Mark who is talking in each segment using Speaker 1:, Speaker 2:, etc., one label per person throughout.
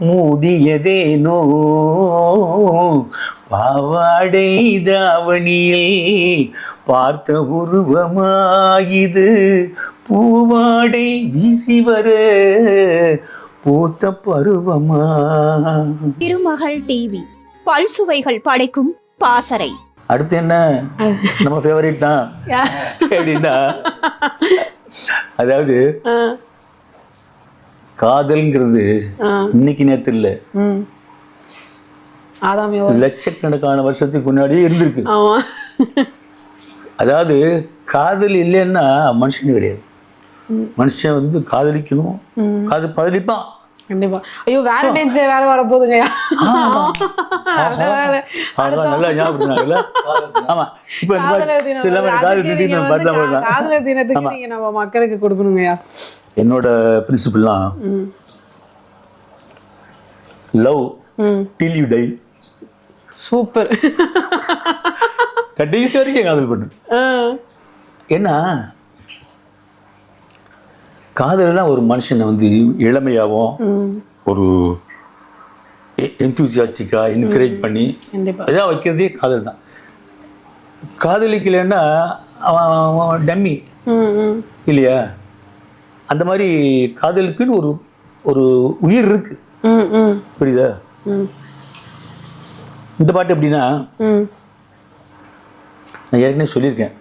Speaker 1: மூடியதேனோ? பாவாடை தாவணியில் பார்த்த உருவமாயிது. பூவாடை வீசி வர பூத்த பருவமா?
Speaker 2: திருமகள் டிவி. பல்சுவைகள் படைக்கும் பாசறை.
Speaker 1: அடுத்து என்ன? நம்ம ஃபேவரட் தான். எப்படின்னா அதாவது காதல்ங்கிறது இன்னைக்கு நேத்து இல்ல. லட்சக்கணக்கான வருஷத்துக்கு முன்னாடியே இருந்திருக்கு. அதாவது காதல் இல்லைன்னா மனுஷன் கிடையாது. மனுஷன் வந்து காதலிக்கணும். காதல் பதிலிப்பான்.
Speaker 3: கண்டிப்பா. ஐயோ வேலண்டைன்ஸ் டே வேற வர
Speaker 1: மாதிரி
Speaker 3: காதலர் தினத்துக்கு நம்ம மக்களுக்கு கொடுக்கணுங்கய்யா.
Speaker 1: என்னோட பிரின்சிபல்லாம்
Speaker 3: ம்.
Speaker 1: Love till you die
Speaker 3: super.
Speaker 1: கடைசி வரைக்கும் காதல் பண்ணு ஏன்னா காதல்னா ஒரு மனுஷனை வந்து இளமையாகவும் ஒரு என்தூசியாஸ்டிக்காக என்கரேஜ் பண்ணி இதாக வைக்கிறதே காதல் தான். காதலிக்கலைன்னா அவன் டம்மி. இல்லையா? அந்த மாதிரி காதலுக்குன்னு ஒரு ஒரு உயிர் இருக்கு. புரியுதா? இந்த பாட்டு எப்படின்னா நான் ஏற்கனவே சொல்லியிருக்கேன்.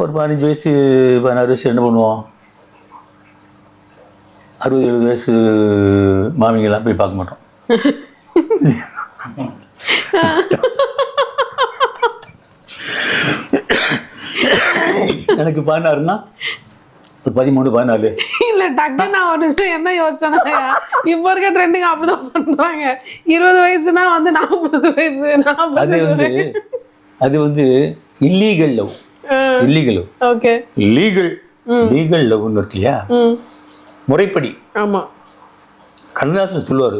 Speaker 1: ஒரு பதினஞ்சு வயசு பதினாறு வயசு என்ன பண்ணுவோம்? அறுபது எழுபது வயசு மாமிங்கெல்லாம் போய் பார்க்க மாட்டோம். எனக்கு பதினாறுனா பதிமூணு பதினாலு.
Speaker 3: இல்ல டக்குன்னு நான் ஒரு விஷயம் என்ன யோசனை இப்போ இருக்க ட்ரெண்டுங்க அப்படிதான் பண்றாங்க. இருபது வயசுனா வந்து நாற்பது வயசு
Speaker 1: அது வந்து அது வந்து illegal love illegal love
Speaker 3: okay
Speaker 1: legal legal லவ்னு இருக்கு இல்லையா? முறைப்படி.
Speaker 3: ஆமா.
Speaker 1: கண்ணதாசன் சொல்லுவார்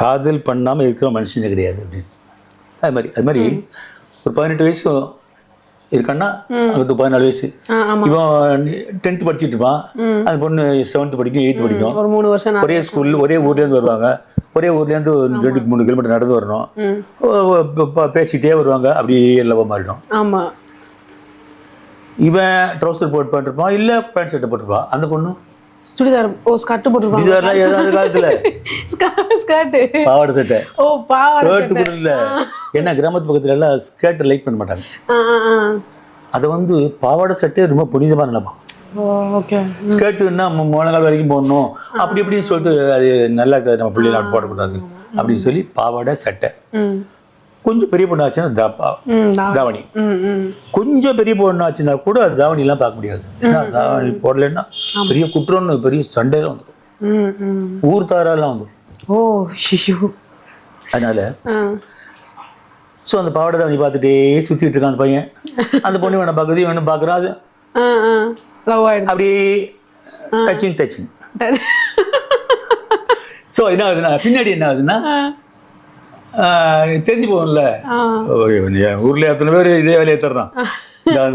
Speaker 1: காதல் பண்ணாமல் இருக்கிற மனுஷனே கிடையாது அப்படின்னு. அது மாதிரி அது மாதிரி ஒரு பதினெட்டு வயசு இருக்கான்னா அவனுக்கு பதினாலு வயசு. இவன் டென்த்து படிச்சுட்டு இருப்பான். அந்த பொண்ணு செவன்த்து படிக்கும் எயித்து படிக்கும்.
Speaker 3: ஒரு மூணு வருஷம் நான்
Speaker 1: ஒரே ஸ்கூல் ஒரே ஊர்லேருந்து வருவாங்க. ஒரே ஊர்லேருந்து ஒரு ரெண்டு மூணு கிலோமீட்டர் நடந்து வரணும். பேசிக்கிட்டே வருவாங்க. அப்படியே லவ் மாறிடும்.
Speaker 3: ஆமா.
Speaker 1: இவன் ட்ரௌசர் போட்டு பண்ணிருப்பான் இல்லை பேண்ட் ஷர்ட்டை போட்டிருப்பான் அந்த பொண்ணு?
Speaker 3: சுடிதார் ஓ ஸ்கர்ட் போட்டுருப்பாங்க.
Speaker 1: ஏதாவது காலத்தில்?
Speaker 3: ஸ்கர்ட்
Speaker 1: பாவாடை சட்டை
Speaker 3: ஓ பாவாடை
Speaker 1: ஸ்கர்ட் கூட இல்லை. ஏன்னா கிராமத்து பக்கத்துல எல்லாம் ஸ்கர்ட் லைக் பண்ண மாட்டாங்க. அதை வந்து பாவாடை சட்டை ரொம்ப புனிதமாக நினைப்பான் ஸ்கர்ட்டுன்னா முழங்கால் வரைக்கும் போடணும். அப்படி இப்படின்னு சொல்லிட்டு அது நல்லா நம்ம பிள்ளைகள் போடக்கூடாது. அப்படின்னு சொல்லி பாவாடை சட்டை கொஞ்சம் பெரிய பொண்ணு ஆச்சுன்னா தாவணி. கொஞ்சம் பெரிய பொண்ணு ஆச்சுன்னா கூட அது தாவணிலாம் பார்க்க முடியாது. ஏன்னா தாவணி போடலைன்னா பெரிய குற்றம்னு பெரிய சண்டையெல்லாம் வந்துடும் ஊர் தாரெல்லாம் வந்துடும்
Speaker 3: ஓ
Speaker 1: அதனால ஸோ அந்த பாவாடை தாவணி பார்த்துட்டே சுற்றிட்டு இருக்கான் அந்த பையன். அந்த பொண்ணு வேணும் பார்க்குது வேணும் பார்க்குறான் அப்படியே டச்சிங் டச்சிங் ஸோ என்ன ஆகுதுன்னா பின்னாடி என்ன ஆகுதுன்னா தெரிஞ்சு போகும்ல. ஊர்ல எத்தனை பேர் இதே வேலையை தர்றான்.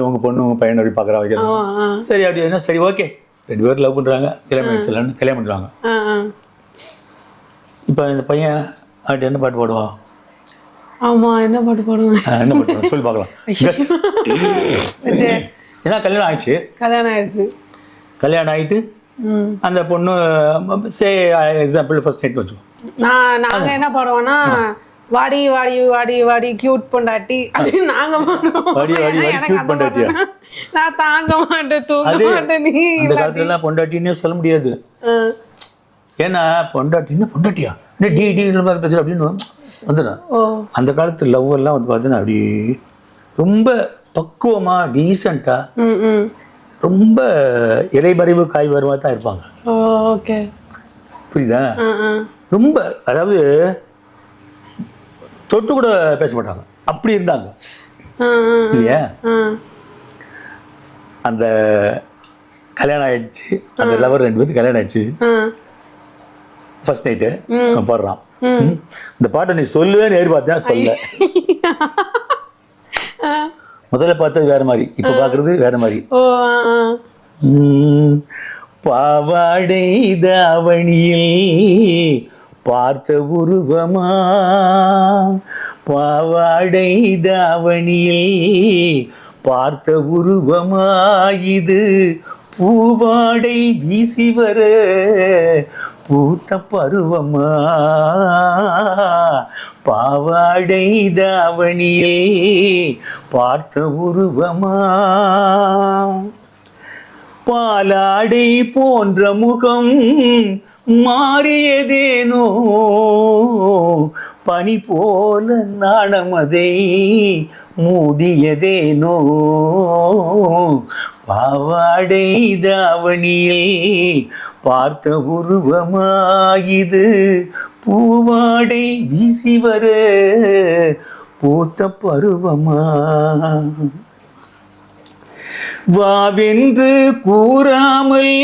Speaker 1: உங்க பொண்ணு உங்க பையன் அப்படி பார்க்குறா
Speaker 3: ஆ
Speaker 1: வைக்கிறான் சரி அப்படி என்ன சரி ஓகே. ரெண்டு பேரும் லவ் பண்றாங்க கல்யாணம் ஆயிடுச்சுலான்னு கல்யாணம்
Speaker 3: ஆ
Speaker 1: இப்போ இந்த பையன் அப்படி என்ன பாட்டு பாடுவான்
Speaker 3: ஆமா என்ன பாட்டு பாடுவேன்?
Speaker 1: என்ன பாட்டு? சொல்லி பார்க்கலாம். ஏன்னா கல்யாணம் ஆயிடுச்சு.
Speaker 3: கல்யாணம் ஆயிடுச்சு.
Speaker 1: கல்யாணம் ஆயிட்டு அந்த பொண்ணு சே எக்ஸாம்பிள் ஃபர்ஸ்ட் நைட் வச்சுக்கோ.
Speaker 3: நான் நாங்க என்ன பாடுவோம்னா வாடி வாடி வாடி வாடி கியூட் பொண்டாட்டி அப்படின்னு நாங்க? பாட்டுனா நான் தாங்க மாட்டேன் தூங்க மாட்டேன் நீ
Speaker 1: அந்த
Speaker 3: இல்லாட்டி.
Speaker 1: காலத்துலலாம் பொண்டாட்டின்னே சொல்ல முடியாது. ஏன்னா பொண்டாட்டி என்ன பொண்டாட்டியா? என்ன டி டி இந்த மாதிரி பேசுற அப்படின்னு வந்துடும். அந்த காலத்து லவ் எல்லாம் வந்து பார்த்தீங்கன்னா அப்படி ரொம்ப பக்குவமாக டீசெண்டாக
Speaker 3: ம் ம்.
Speaker 1: ரொம்ப இலைமறைவு காய் வருமா தான் இருப்பாங்க புரியுதா? ரொம்ப அதாவது தொட்டு கூட பேச மாட்டாங்க. அப்படி இருந்தாங்க. இல்லையா? அந்த கல்யாணம் ஆயிடுச்சு. அந்த லவர் ரெண்டு பேருக்கு கல்யாணம் ஆயிடுச்சு. ஃபர்ஸ்ட் நைட்டு பாடுறான். ம். இந்த பாட்டை நீ சொல்லுவேன்னு எதிர்பார்த்தேன் சொல்ல. முதல்ல பார்த்தது வேற மாதிரி. இப்போ பார்க்கறது வேற மாதிரி. பாவாடை தாவணியில் பார்த்த உருவமா? பாவாடை தாவணியில் பார்த்த உருவமா இது? பூவாடை வீசி வர பூத்த பருவமா? பாவாடை தாவணியில் பார்த்த உருவமா? பாலாடை போன்ற முகம் மாறியதேனோ? பனி போல நாணமதை மூடியதேனோ? பாவாடை தாவணியில் பார்த்த உருவமாயுது. பூவாடை வீசி வர பூத்த பருவமா? வாவென்று கூறாமல்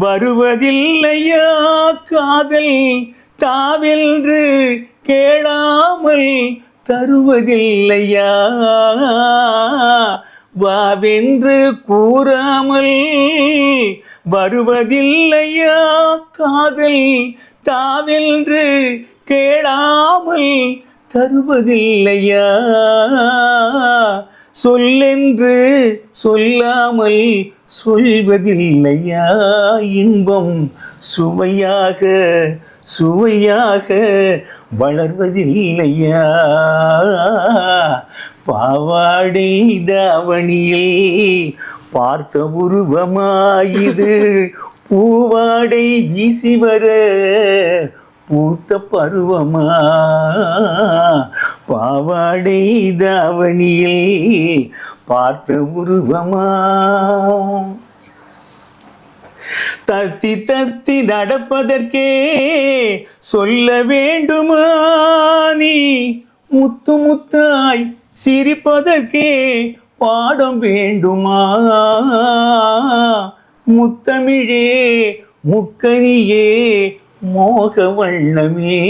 Speaker 1: வருவதில்லையா காதல்? தாவென்று கேளாமல் தருவதில்லையா? வாவென்று கூறாமல் வருவதில்லையா காதல்? தாவென்று கேளாமல் தருவதில்லையா? சொல்லென்று சொல்லாமல் சொல்வதில்லையா இன்பம்? சுவையாக சுவையாக வளர்வதில்லையா? பாவாடை தாவணியில் பார்த்த உருவமாயுது. பூவாடை வீசி வர பூத்த பருவமா? பாவாடை தாவணியில் பார்த்த உருவமா? தத்தி தத்தி நடப்பதற்கே சொல்ல வேண்டுமா நீ? முத்து முத்தாய் சிரிப்பதற்கே பாடம் வேண்டுமா? முத்தமிழே முக்கனியே மோக வண்ணமே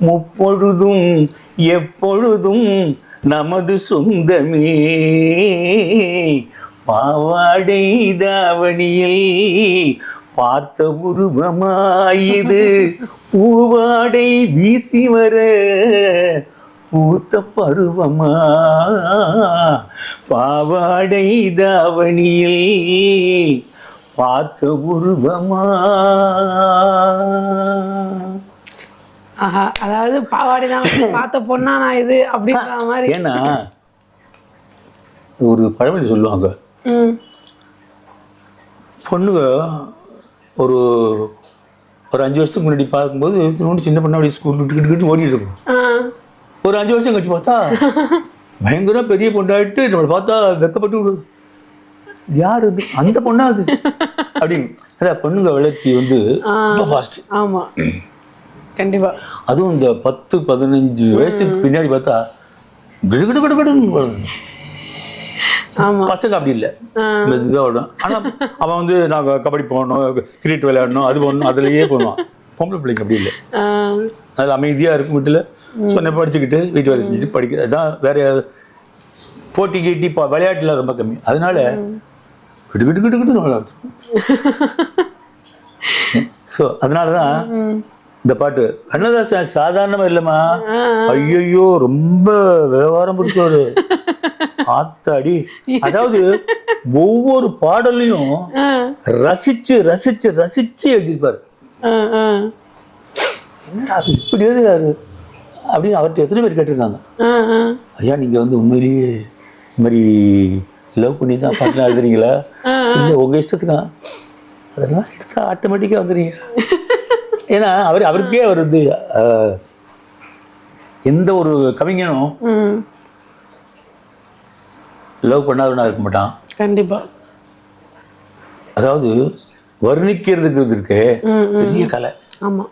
Speaker 1: முப்பொழுதும் எப்பொழுதும் நமது சொந்தமே. பாவாடை தாவணியில் பார்த்த உருவமாயுது. பூவாடை வீசி வர பூத்த பருவமா. பாவாடை தாவணியில் பார்த்த உருவமா.
Speaker 3: ஆஹா அதாவது பாவாடை தான் பார்த்த பொண்ணா நான் இது அப்படின்ற மாதிரி.
Speaker 1: ஏன்னா ஒரு பழமொழி சொல்லுவாங்க. பொண்ணுங்க ஒரு ஒரு அஞ்சு வருஷத்துக்கு முன்னாடி பார்க்கும்போது இன்னொன்று சின்ன பொண்ணு அப்படி ஸ்கூல் விட்டு ஓடிட்டு இருக்கும். ஒரு அஞ்சு வருஷம் கழிச்சு பார்த்தா பயங்கர பெரிய பொண்டாட்டு நம்மளை பார்த்தா வெக்கப்பட்டு யார் இது? அந்த பொண்ணா அது? அப்படின்னு. அதான் பொண்ணுங்க வளர்ச்சி வந்து ரொம்ப ஃபாஸ்ட்
Speaker 3: ஆமா. கண்டிப்பா.
Speaker 1: அதுவும் இந்த பத்து பதினஞ்சு வயசுக்கு பின்னாடி பார்த்தா கிடுகிடு கிடுகிடுன்னு பசங்க அப்படி இல்லை. ஆனால் அவன் வந்து நாங்கள் கபடி போகணும் கிரிக்கெட் விளையாடணும் அது போகணும் அதுலேயே போடுவான். பொம்பளை பிள்ளைங்க அப்படி இல்லை.
Speaker 3: ஆ,
Speaker 1: அது அமைதியாக இருக்கும் வீட்டில் சொன்ன படிச்சுக்கிட்டு வீட்டு வேலை செஞ்சுட்டு படிக்கிறது அதான் வேற போட்டி கீட்டி பா விளையாட்டுல ரொம்ப கம்மி. அதனால கிட்டு கிட்டு கிட்டு கிட்டு ஸோ அதனால தான் இந்த பாட்டு கண்ணதாசன் சாதாரணமாக இல்லைம்மா. ஐயையோ ரொம்ப விவகாரம் பிடிச்சவரு. ஆத்தாடி. அதாவது ஒவ்வொரு பாடலையும் ரசிச்சு ரசிச்சு ரசிச்சு எழுதியிருப்பாரு. என்னடா அது இப்படி எழுதுறாரு? அப்படின்னு அவர்கிட்ட எத்தனை பேர் கேட்டிருக்காங்க. ஐயா நீங்கள் வந்து உண்மையிலேயே இந்த மாதிரி லவ் பண்ணி தான் பாட்டுலாம் எழுதுறீங்களா? இல்லை உங்கள் இஷ்டத்துக்கா அதெல்லாம் எடுத்தா ஆட்டோமேட்டிக்காக வந்துடுறீங்க ஏன்னா அவர் அவருக்கே அவர் வந்து அஹ், எந்த ஒரு கவிஞனும் லவ் பண்ணாதவனா இருக்க மாட்டான்.
Speaker 3: கண்டிப்பா.
Speaker 1: அதாவது வர்ணிக்கிறதுக்கு இருக்கு பெரிய கலை.
Speaker 3: ஆமா.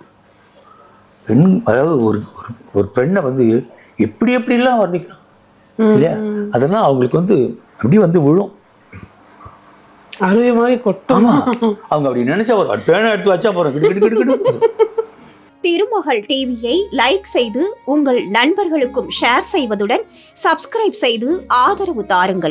Speaker 1: பெண் அதாவது ஒரு ஒரு ஒரு பெண்ணை வந்து எப்படி எப்படிலாம் வர்ணிக்கலாம் இல்லையா? அதெல்லாம் அவங்களுக்கு வந்து அப்படியே வந்து விழும்.
Speaker 3: அருவி மாதிரி கொட்டும்.
Speaker 1: அவங்க அப்படி நினைச்சா ஒரு பேனை எடுத்து வச்சா போறோம்
Speaker 2: திருமகள் டிவியை லைக் செய்து உங்கள் நண்பர்களுக்கும் ஷேர் செய்வதுடன் சப்ஸ்கிரைப் செய்து ஆதரவு தாருங்கள்.